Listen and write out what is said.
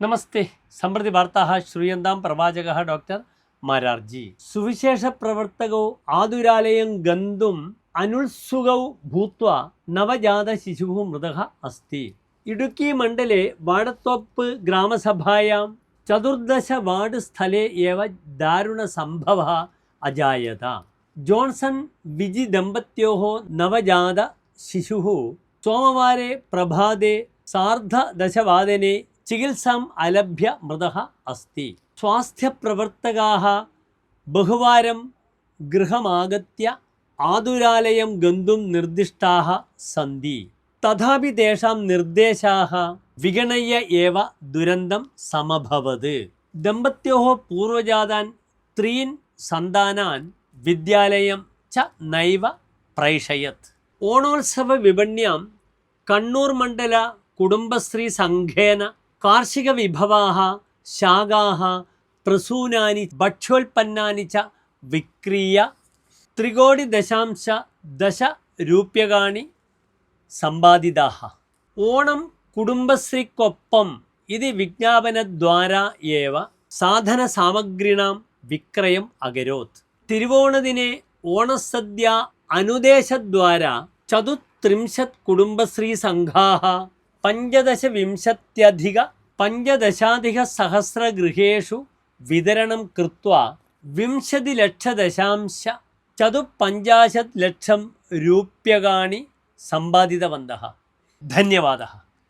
നമസ്തേ. സമൃദ്ധി വാർത്താ ശ്രീയന്താം പ്രവാചക ഡോക്ടർ മരാർജി. സുവിശേഷ പ്രവർത്തകോ ആതുരാലയം ഗന്ധും അനുത്സുകൗ ഭൂത്വ നവജാത ശിശുഃ മൃതഃ അസ്തി. ഇടുക്കി മണ്ഡലെ വാടത്തോപ്പ് ഗ്രാമസഭായാം ചതുർദശ വാർഡ് സ്ഥലേ ഏവ ദാരുണ സംഭവ അജായത. ജോൺസൺ വിജി ദമ്പത്യോ നവജാത ശിശുഃ സോമവാരെ പ്രഭാതേ സാർദ്ധദശവാദനെ ചികിത്സാം അലഭ്യ മൃതഃ അസ്തി. സ്വാസ്ഥ്യപ്രവർത്തകാः ബഹുവാരം ഗൃഹമാഗത്യ ആതുരാലയം ഗന്തും നിർദ്ദിഷ്ടാः സന്തി തഥാപി തേഷാം നിർദ്ദേശാः വിഗണയ്യ ഏവ ദുരന്തം സമഭവത്. ദമ്പത്യോः പൂർവജാതാൻ ത്രീൻ സന്താനാൻ വിദ്യാലയം ച നൈവ പ്രൈഷയത് ഓണോത്സവ വിപണ്യാം കണ്ണൂർ മണ്ഡല കുടുംബശ്രീ സംഘേന കാർഷികവിഭവാः ശാഖാഹ പ്രസൂനാനി ഭക്ഷ്യോൽപ്പന്നാനി ച വിക്രീയ ത്രികോടി ദശാംശ ദശ രൂപ്യകാണി സമ്പാദിതാഹ. ഓണം കുടുംബശ്രീക്കൊപ്പം ഇത് വിജ്ഞാപനദ്വാരാ ഏവ സാധന സാമഗ്രീണാം വിക്രയം അകരോത്. തിരുവോണദിനെ ഓണസദ്യ അനുദേശദ്വാര ചതുത്രിംശത് കുടുംബശ്രീ സംഘാः പഞ്ചദശവിംശത്യധിക പഞ്ചദശാധികസഹസ്രഗൃഹേഷു വിതരണം കൃത്वा വിംശതിലക്ഷദശാംശ ചതുപഞ്ചാശത് ലക്ഷം രൂപ്യകാണി സമ്പാദിതവന്തः. ധന്യവാദः.